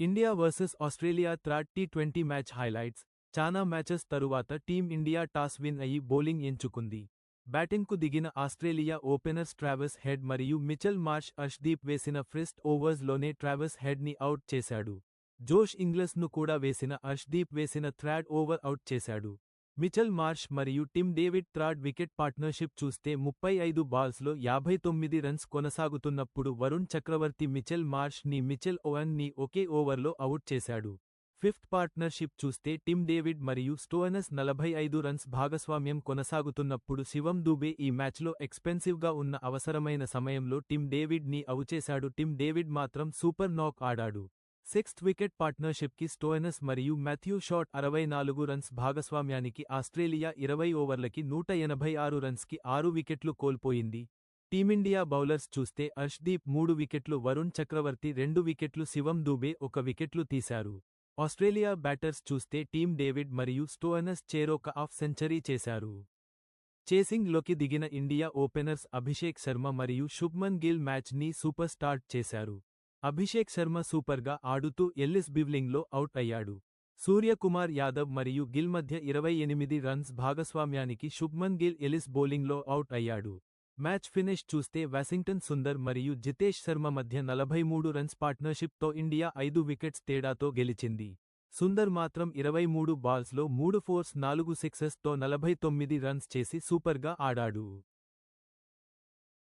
India versus Australia third T twenty match highlights. చానా matches తరువాత team India toss win అయి bowling ఎంచుకుంది. బ్యాటింగ్కు దిగిన ఆస్ట్రేలియా ఓపెనర్స్ ట్రావెస్ హెడ్ మరియు మిచెల్ మార్ష్ అర్ష్దీప్ వేసిన ఫ్రిస్ట్ ఓవర్స్లోనే ట్రావెస్ హెడ్ని అవుట్ చేశాడు. జోష్ ఇంగ్లస్ను కూడా వేసిన అర్ష్దీప్ వేసిన థ్రాడ్ ఓవర్ అవుట్ చేశాడు. మిచెల్ మార్ష్ మరియు Tim David third wicket partnership చూస్తే ముప్పై ఐదు బాల్స్లో యాభై తొమ్మిది రన్స్ కొనసాగుతున్నప్పుడు వరుణ్ చక్రవర్తి మిచెల్ మార్ష్ని మిచెల్ ఓవన్ని ఒకే ఓవర్లో అవుట్ చేశాడు. ఫిఫ్త్ పార్ట్నర్షిప్ చూస్తే టిమ్ డేవిడ్ మరియు స్టోనస్ నలభై ఐదు రన్స్ భాగస్వామ్యం కొనసాగుతున్నప్పుడు శివం దూబే ఈ మ్యాచ్లో ఎక్స్పెన్సివ్గా ఉన్న అవసరమైన సమయంలో టిమ్ డేవిడ్ని అవుచేశాడు. టిమ్ డేవిడ్ మాత్రం సూపర్ నాక్ ఆడాడు. సిక్స్త్ వికెట్ పార్ట్నర్షిప్కి స్టోయనస్ మరియు మాథ్యూ షాట్ అరవై నాలుగు రన్స్ భాగస్వామ్యానికి ఆస్ట్రేలియా ఇరవై ఓవర్లకి నూట ఎనభై ఆరు రన్స్కి ఆరు వికెట్లు కోల్పోయింది. టీమిండియా బౌలర్స్ చూస్తే అర్ష్దీప్ మూడు వికెట్లు వరుణ్ చక్రవర్తి రెండు వికెట్లు శివం దూబే ఒక వికెట్లు తీశారు. ఆస్ట్రేలియా బ్యాటర్స్ చూస్తే టీమ్ డేవిడ్ మరియు స్టోయనస్ చేరొక హాఫ్ సెంచరీ చేశారు. చేసింగ్లోకి దిగిన ఇండియా ఓపెనర్స్ అభిషేక్ శర్మ మరియు శుభ్మన్ గిల్ మ్యాచ్ని సూపర్ స్టార్ట్ చేశారు. అభిషేక్ శర్మ సూపర్గా ఆడుతూ ఎల్లిస్ బివ్లింగ్లో అవుట్ అయ్యాడు. సూర్యకుమార్ యాదవ్ మరియు గిల్ మధ్య ఇరవై ఎనిమిది రన్స్ భాగస్వామ్యానికి శుభ్మన్ గిల్ ఎలిస్ బౌలింగ్లో అవుట్ అయ్యాడు. మ్యాచ్ ఫినిష్ చూస్తే వాషింగ్టన్ సుందర్ మరియు జితేష్ శర్మ మధ్య నలభై మూడు రన్స్ పార్ట్నర్షిప్తో ఇండియా ఐదు వికెట్స్ తేడాతో గెలిచింది. సుందర్ మాత్రం ఇరవై మూడు బాల్స్లో మూడు ఫోర్స్ నాలుగు సిక్సెస్తో నలభై తొమ్మిది రన్స్ చేసి సూపర్గా ఆడాడు.